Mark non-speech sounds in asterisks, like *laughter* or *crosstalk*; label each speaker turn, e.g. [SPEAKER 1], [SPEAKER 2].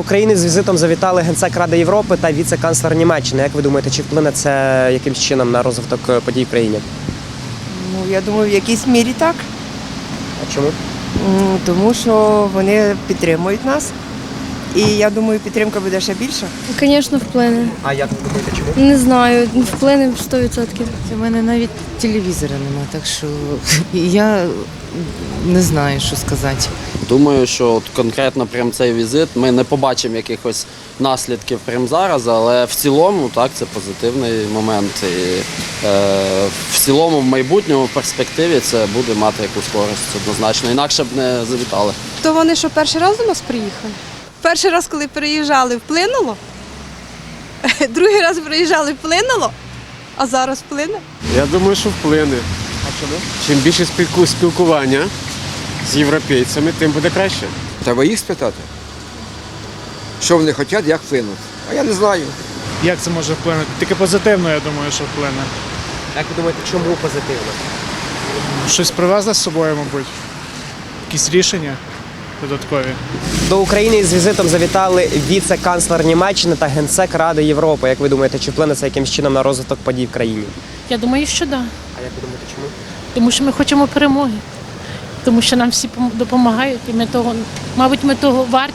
[SPEAKER 1] В Україні з візитом завітали генсек Ради Європи та віце-канцлер Німеччини. Як ви думаєте, чи вплине це якимсь чином на розвиток е, подій в країні?
[SPEAKER 2] Ну, я думаю, в якійсь мірі так.
[SPEAKER 1] А чому?
[SPEAKER 2] Тому що вони підтримують нас. І я думаю, підтримка буде ще більша.
[SPEAKER 3] Звісно, вплине.
[SPEAKER 1] А як ви думаєте, чому?
[SPEAKER 3] Не знаю, вплине 100%.
[SPEAKER 4] У мене навіть телевізора нема, так що *laughs* я не знаю, що сказати.
[SPEAKER 5] Думаю, що от конкретно прям цей візит ми не побачимо якихось наслідків прямо зараз, але в цілому так це позитивний момент. І е, в цілому в майбутньому в перспективі це буде мати якусь користь однозначно. Інакше б не завітали.
[SPEAKER 6] То вони що перший раз до нас приїхали? Перший раз, коли переїжджали, вплинуло. *laughs* Другий раз приїжджали, вплинуло, а зараз вплине.
[SPEAKER 7] Я думаю, що вплине.
[SPEAKER 1] А чому?
[SPEAKER 7] Чим більше спілку- спілкування з європейцями, тим буде краще.
[SPEAKER 8] Треба їх спитати. Що вони хочуть, як вплинуть. А я не знаю.
[SPEAKER 9] Як це може вплинути? Тільки позитивно, я думаю, що вплине.
[SPEAKER 1] Як ви думаєте, чому позитивно?
[SPEAKER 9] Щось привезли з собою, мабуть. Якісь рішення додаткові.
[SPEAKER 1] До України з візитом завітали віце-канцлер Німеччини та генсек Ради Європи. Як ви думаєте, чи вплине це якимсь чином на розвиток подій в країні?
[SPEAKER 10] Я думаю, що так. Да.
[SPEAKER 1] А як ви думаєте, чому?
[SPEAKER 10] Тому що ми хочемо перемоги. Тому що нам всі пом- допомагають, і ми того, мабуть, ми того варті.